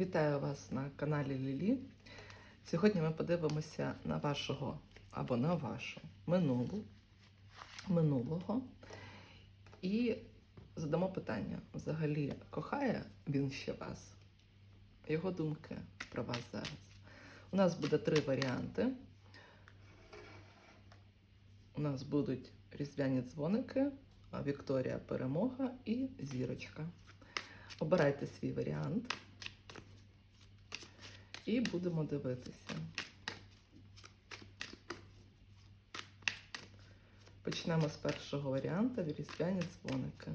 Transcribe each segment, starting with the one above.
Вітаю вас на каналі Лілі. Сьогодні ми подивимося на вашого або на вашу минулу, минулого і задамо питання: взагалі кохає він ще вас? Його думки про вас зараз. У нас буде три варіанти. У нас будуть різдвяні дзвоники, Вікторія Перемога і Зірочка. Обирайте свій варіант. І будемо дивитися. Почнемо з першого варіанту різдвяні дзвоники.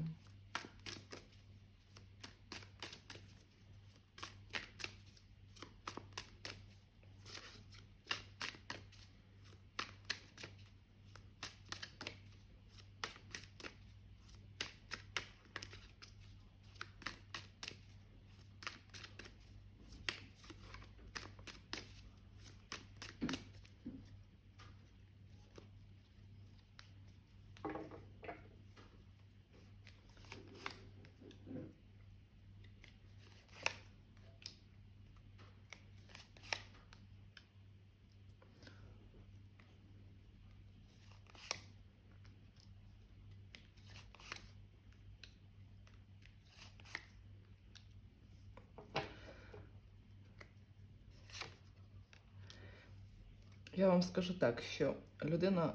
Я вам скажу так, що людина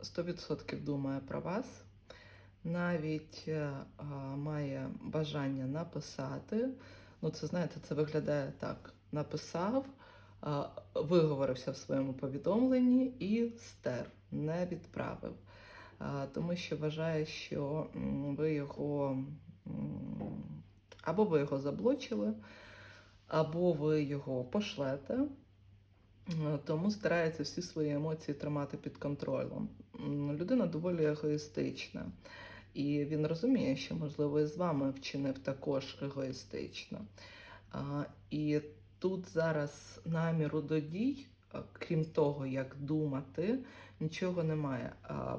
100% думає про вас, навіть е, а, має бажання написати. Ну, це знаєте, це виглядає так: написав, а, виговорився в своєму повідомленні і стер, не відправив. А, Тому що вважає, що ви його або ви його заблочили, або ви його пошлете. Е, Тому старається всі свої емоції тримати під контролем. Людина доволі егоїстична, і він розуміє, що, можливо, і з вами вчинив також егоїстично. І тут зараз наміру до дій, крім того, як думати, нічого немає.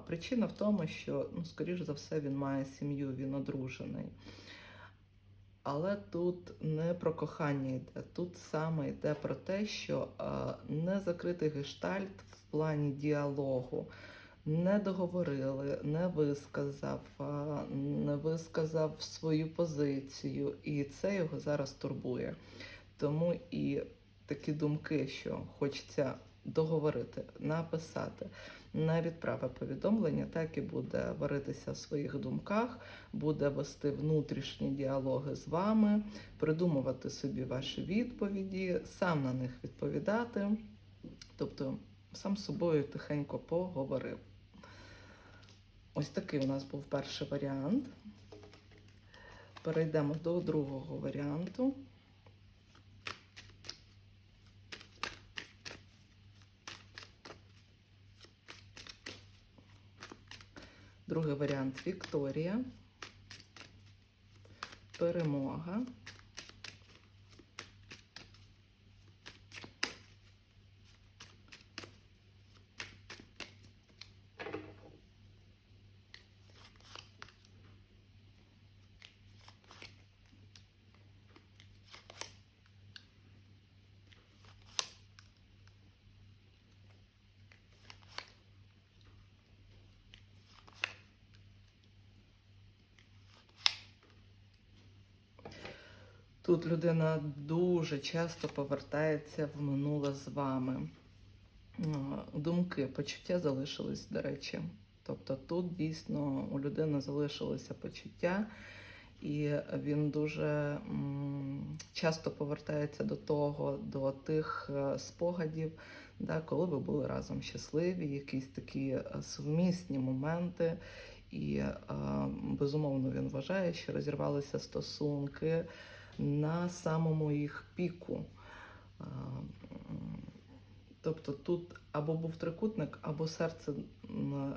Причина в тому, що, ну, скоріш за все, він має сім'ю, він одружений. Але тут не про кохання йде. Тут саме йде про те, що е, не закритий гештальт в плані діалогу. Не договорили, не висказав, е, не висказав свою позицію, і це його зараз турбує. Тому і такі думки, що хочеться договорити, написати, не відправи повідомлення, так і буде варитися в своїх думках, буде вести внутрішні діалоги з вами, придумувати собі ваші відповіді, сам на них відповідати. Тобто сам з собою тихенько поговорив. Ось такий у нас був перший варіант. Перейдемо до другого варіанту. Другий варіант Вікторія. Перемога. Тут людина дуже часто повертається в минуле з вами. Думки, почуття залишились, до речі. Тобто тут дійсно у людини залишилося почуття, і він дуже часто повертається до того, до тих е, спогадів, да, коли ви були разом щасливі, якісь такі е, сумісні моменти. І е, безумовно він вважає, що розірвалися стосунки на самому їх піку. Тобто тут або був трикутник, або серце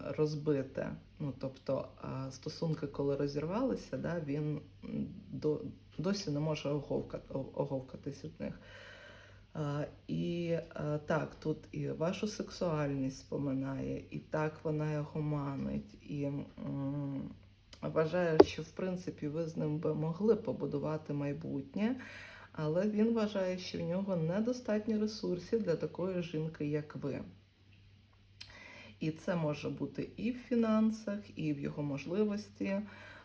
розбите. Ну, тобто стосунки, коли розірвалися, да, він до, досі не може оговкати, оговкатись від них. І так, тут і вашу сексуальність споминає, і так вона його манить. І вважаю, що в принципі ви з ним би могли побудувати майбутнє, але він вважає, що в нього недостатньо ресурсів для такої жінки, як ви. І це може бути і в фінансах, і в його можливості,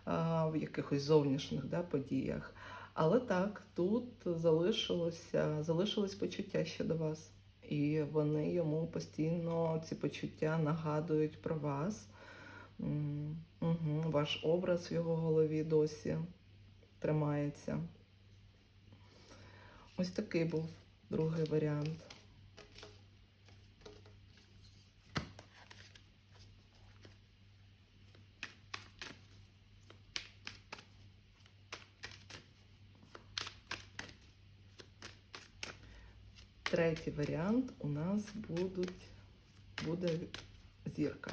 в якихось зовнішніх да, подіях. Але так, тут залишилося, залишилось почуття щодо вас. І вони йому постійно ці почуття нагадують про вас. Угу. Ваш образ в його голові досі тримається. Ось такий був другий варіант. Третій варіант у нас будуть, буде зірка.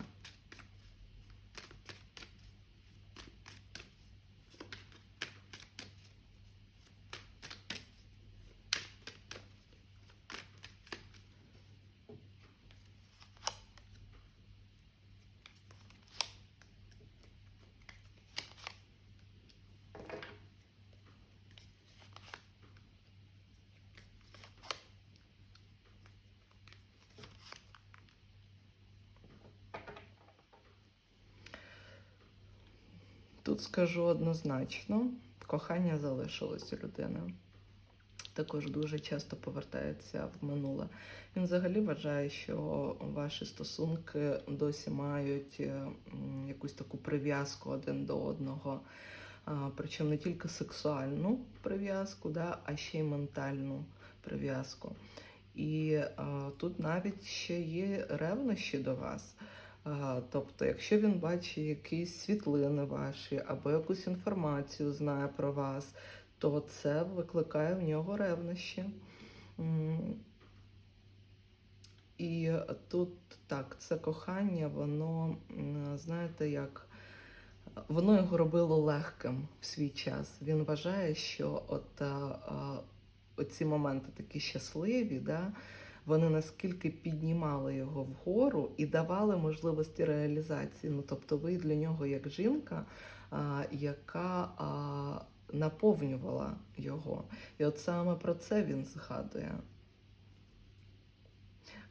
Тут скажу однозначно, кохання залишилось у людини. Також дуже часто повертається в минуле. Він взагалі вважає, що ваші стосунки досі мають е, якусь таку прив'язку один до одного. Причому не тільки сексуальну прив'язку, да, а ще й ментальну прив'язку. І а, тут навіть ще є ревнощі до вас. Тобто, якщо він бачить якісь світлини ваші або якусь інформацію знає про вас, то це викликає в нього ревнощі. І тут так, це кохання, воно, знаєте, як воно його робило легким в свій час. Він вважає, що от оці моменти такі щасливі, да, вони наскільки піднімали його вгору і давали можливості реалізації. Ну, тобто, ви для нього як жінка, а, яка а, наповнювала його. І от саме про це він згадує.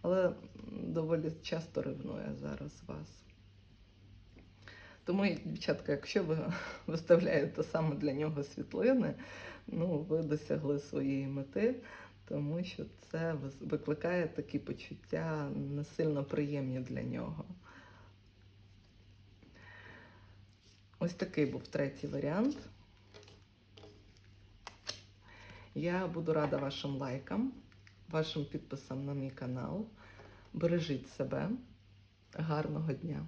Але доволі часто ревнує зараз вас. Тому, дівчатка, якщо ви виставляєте саме для нього світлини, ну, ви досягли своєї мети, тому що це викликає такі почуття не сильно приємні для нього. Ось такий був третій варіант. Я буду рада вашим лайкам, вашим підписам на мій канал. Бережіть себе. Гарного дня!